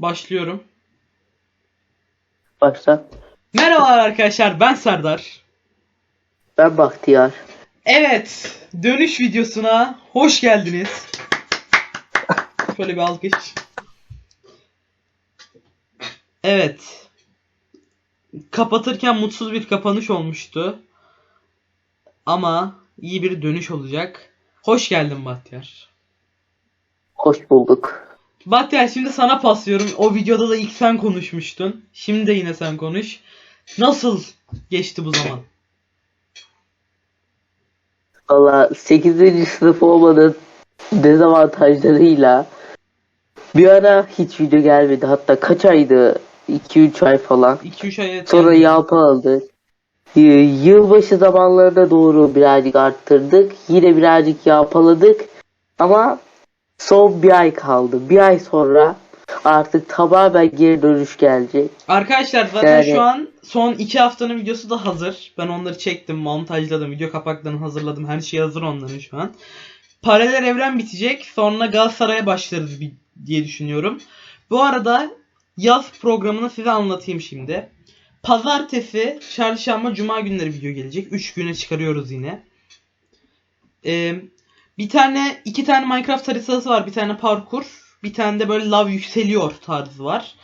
Başlıyorum. Başla. Merhabalar arkadaşlar ben Serdar. Ben Bahtiyar. Evet dönüş videosuna hoş geldiniz. Şöyle bir alkış. Evet. Kapatırken mutsuz bir kapanış olmuştu. Ama iyi bir dönüş olacak. Hoş geldin Bahtiyar. Hoş bulduk. Bahtiyar şimdi sana paslıyorum. O videoda da ilk sen konuşmuştun. Şimdi de yine sen konuş. Nasıl geçti bu zaman? Valla 8. sınıf olmanın dezavantajlarıyla bir ara hiç video gelmedi. Hatta kaç aydı? 2-3 ay falan. 2-3 ay Sonra yalpaladık. Y- Yılbaşı zamanlarına doğru birazcık arttırdık. Yine birazcık yalpaladık. Ama son bir ay kaldı. Bir ay sonra artık tamamen geri dönüş gelecek. Arkadaşlar zaten Yani- şu an son 2 haftanın videosu da hazır. Ben onları çektim, montajladım, video kapaklarını hazırladım. Her şey hazır onların şu an. Paralel evren bitecek. Sonra Galatasaray'a başlarız diye düşünüyorum. Bu arada yaz programını size anlatayım şimdi. Pazartesi, çarşamba, cuma günleri video gelecek. 3 güne çıkarıyoruz yine. Ee, bir tane, iki tane Minecraft haritası var. Bir tane parkur. Bir tane de böyle lav yükseliyor tarzı var.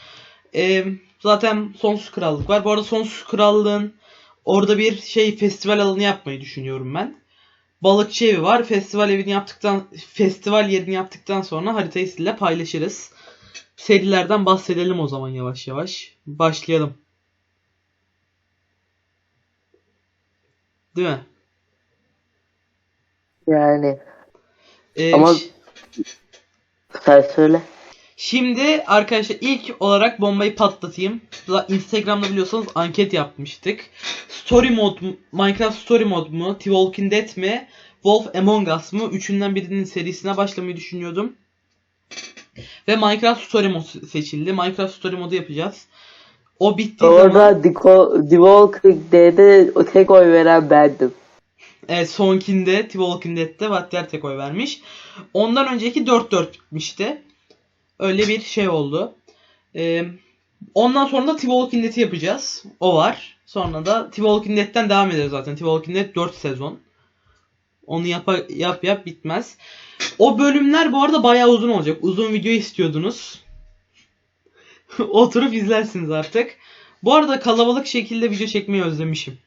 Ee, zaten Sonsuz Krallık var. Bu arada Sonsuz Krallığın orada bir şey festival alanı yapmayı düşünüyorum ben. Balıkçı evi var. Festival evini yaptıktan festival yerini yaptıktan sonra haritayı sizinle paylaşırız. Serilerden bahsedelim o zaman yavaş yavaş. Başlayalım. Değil mi? Yani Ee, Ama- sen söyle. Şimdi arkadaşlar ilk olarak bombayı patlatayım. Instagram'da biliyorsanız anket yapmıştık. Story mod mu- Minecraft Story mod mu? The Walking Dead mi? Wolf Among Us mu? Üçünden birinin serisine başlamayı düşünüyordum. Ve Minecraft Story mod seçildi. Minecraft Story modu yapacağız. O zaman Orada Co- The Walking Dead'e tek oy veren bendim. Evet sonkinde The Walking Dead'de Vattier tek oy vermiş. Ondan önceki 4-4 bitmişti. Öyle bir şey oldu. Ee, ondan sonra da The Walking Dead'i yapacağız. O var. Sonra da The Walking Dead'den devam ederiz zaten. The Walking Dead 4 sezon. Onu yap yap yap bitmez. O bölümler bu arada bayağı uzun olacak. Uzun video istiyordunuz. Oturup izlersiniz artık. Bu arada kalabalık şekilde video çekmeyi özlemişim.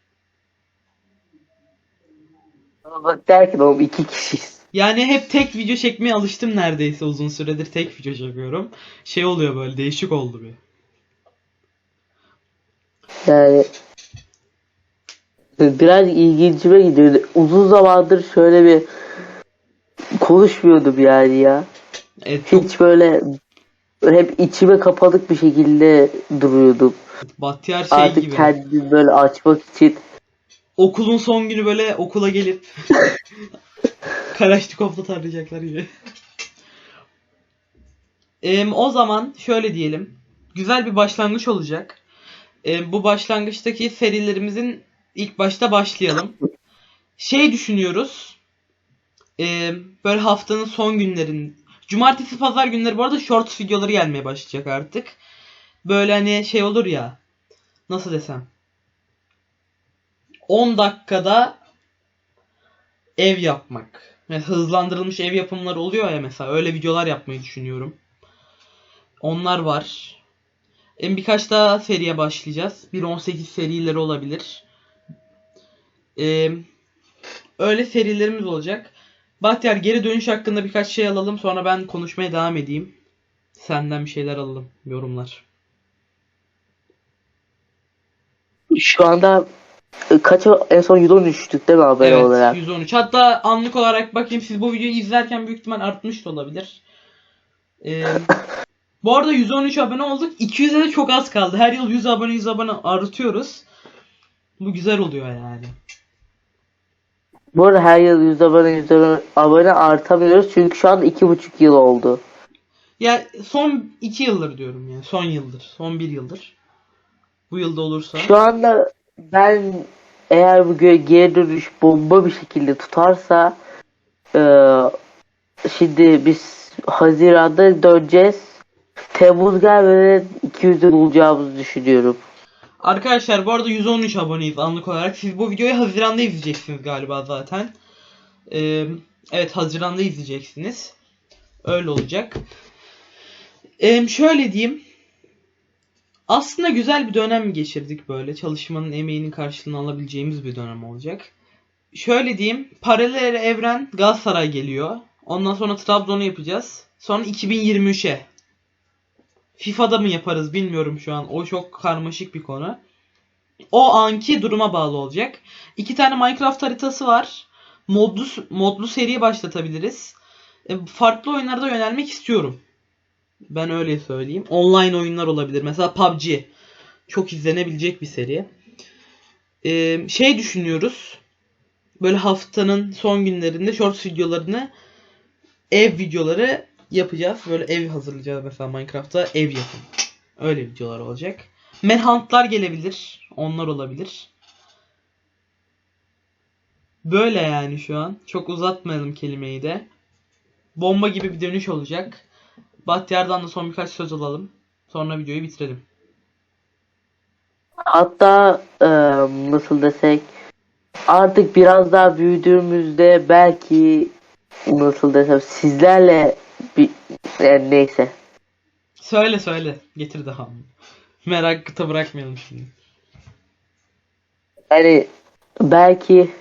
Bak derken oğlum iki kişiyiz. Yani hep tek video çekmeye alıştım neredeyse uzun süredir tek video çekiyorum. Şey oluyor böyle değişik oldu bir. Yani biraz ilgincime gidiyordu. Uzun zamandır şöyle bir konuşmuyordum yani ya. Evet çok Hiç böyle hep içime kapalık bir şekilde duruyordum. bahtiyar şey Artık gibi. kendimi böyle açmak için Okulun son günü böyle okula gelip Kalaşnikov'la tarayacaklar gibi. Em, o zaman şöyle diyelim. Güzel bir başlangıç olacak. Em, bu başlangıçtaki serilerimizin ilk başta başlayalım. Şey düşünüyoruz. Em, böyle haftanın son günlerin Cumartesi pazar günleri bu arada shorts videoları gelmeye başlayacak artık. Böyle hani şey olur ya. Nasıl desem. 10 dakikada ev yapmak. Yani hızlandırılmış ev yapımları oluyor ya mesela. Öyle videolar yapmayı düşünüyorum. Onlar var. En birkaç daha seriye başlayacağız. 1.18 serileri olabilir. Ee, öyle serilerimiz olacak. Bahtiyar geri dönüş hakkında birkaç şey alalım. Sonra ben konuşmaya devam edeyim. Senden bir şeyler alalım. Yorumlar. şu anda e, kaç en son 113'tük değil mi haber Evet olarak? 113. Hatta anlık olarak bakayım siz bu videoyu izlerken büyük ihtimal artmış da olabilir. Ee, bu arada 113 abone olduk. 200'e de çok az kaldı. Her yıl 100 abone 100 abone artıyoruz. Bu güzel oluyor yani. Bu arada her yıl 100 abone 100 abone, artamıyoruz çünkü şu anda 2,5 yıl oldu. Ya son 2 yıldır diyorum yani. Son yıldır. Son 1 yıldır. Bu yılda olursa. Şu anda ben eğer bu geri dönüş bomba bir şekilde tutarsa e, şimdi biz Haziran'da döneceğiz. Temmuz gelmeden 200'ü bulacağımızı düşünüyorum. Arkadaşlar bu arada 113 aboneyiz anlık olarak. Siz bu videoyu Haziran'da izleyeceksiniz galiba zaten. Ee, evet Haziran'da izleyeceksiniz. Öyle olacak. Ee, şöyle diyeyim. Aslında güzel bir dönem geçirdik böyle. Çalışmanın emeğinin karşılığını alabileceğimiz bir dönem olacak. Şöyle diyeyim. Paralel evren Galatasaray geliyor. Ondan sonra Trabzon'u yapacağız. Sonra 2023'e. FIFA'da mı yaparız bilmiyorum şu an. O çok karmaşık bir konu. O anki duruma bağlı olacak. İki tane Minecraft haritası var. Modlu, modlu seri başlatabiliriz. E, farklı oyunlarda yönelmek istiyorum. Ben öyle söyleyeyim. Online oyunlar olabilir. Mesela PUBG. Çok izlenebilecek bir seri. E, şey düşünüyoruz. Böyle haftanın son günlerinde short videolarını ev videoları yapacağız. Böyle ev hazırlayacağız mesela Minecraft'ta ev yapın. Öyle videolar olacak. Manhunt'lar gelebilir. Onlar olabilir. Böyle yani şu an. Çok uzatmayalım kelimeyi de. Bomba gibi bir dönüş olacak. Bahtiyar'dan da son birkaç söz alalım. Sonra videoyu bitirelim. Hatta e, nasıl desek artık biraz daha büyüdüğümüzde belki nasıl desem sizlerle bir yani neyse Söyle söyle. Getir daha. Merakta bırakmayalım şimdi. yani belki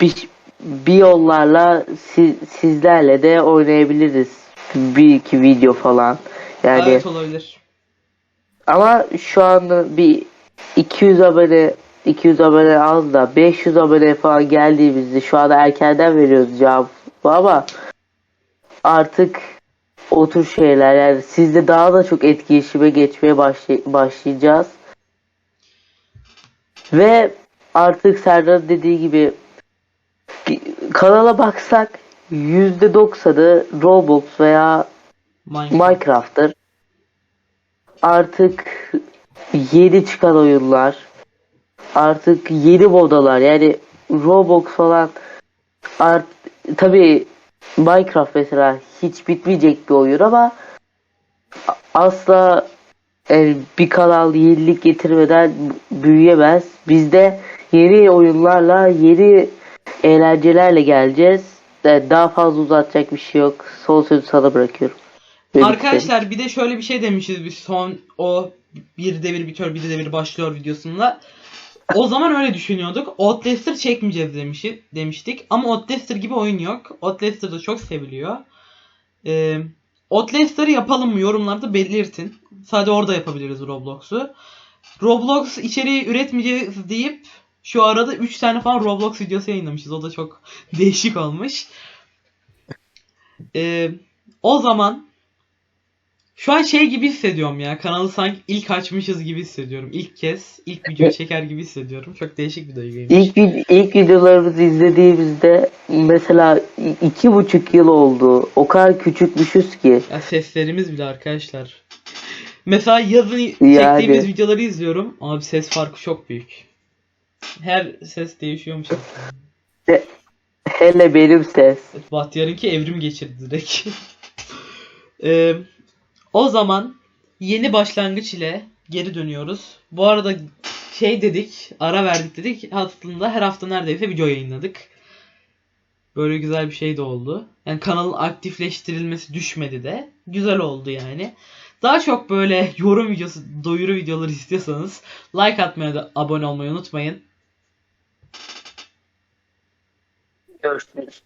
bir, bir yollarla siz, sizlerle de oynayabiliriz bir iki video falan yani Evet olabilir. ama şu anda bir 200 abone 200 abone az da 500 abone falan geldiğimizde şu anda erkenden veriyoruz cevap ama artık o tür şeyler yani sizde daha da çok etkileşime geçmeye başlay- başlayacağız. Ve artık Serdar dediği gibi kanala baksak %90'ı Roblox veya Minecraft. Minecraft'tır. Artık yeni çıkan oyunlar, artık yeni modalar yani Roblox falan art tabi Minecraft mesela hiç bitmeyecek bir oyun ama asla yani bir kanal yenilik getirmeden büyüyemez. Biz de yeni oyunlarla, yeni eğlencelerle geleceğiz. Daha fazla uzatacak bir şey yok. Son sözü sana bırakıyorum. Böyle Arkadaşlar bir de şöyle bir şey demişiz biz son o bir devir bitiyor bir devir başlıyor videosunda. O zaman öyle düşünüyorduk. Outlast'er çekmeyeceğiz demişi, demiştik. Ama Outlast'er gibi oyun yok. Outlast'er da çok seviliyor. Ee, Outlast'er'ı yapalım mı yorumlarda belirtin. Sadece orada yapabiliriz Roblox'u. Roblox içeriği üretmeyeceğiz deyip şu arada 3 tane falan Roblox videosu yayınlamışız. O da çok değişik olmuş. Ee, o zaman şu an şey gibi hissediyorum ya. Kanalı sanki ilk açmışız gibi hissediyorum. İlk kez ilk video çeker gibi hissediyorum. Çok değişik bir duyguymuş. İlk, vid- ilk videolarımızı izlediğimizde mesela iki buçuk yıl oldu. O kadar küçükmüşüz ki. Ya seslerimiz bile arkadaşlar. Mesela yazın Yani. çektiğimiz videoları izliyorum. Abi ses farkı çok büyük. Her ses değişiyormuş. Hele benim ses. Bahtiyar'ınki evrim geçirdi direkt. Ee, o zaman yeni başlangıç ile geri dönüyoruz. Bu arada şey dedik, ara verdik dedik. Aslında her hafta neredeyse video yayınladık. Böyle güzel bir şey de oldu. Yani kanalın aktifleştirilmesi düşmedi de. Güzel oldu yani. Daha çok böyle yorum videosu, doyuru videoları istiyorsanız like atmayı da abone olmayı unutmayın. versus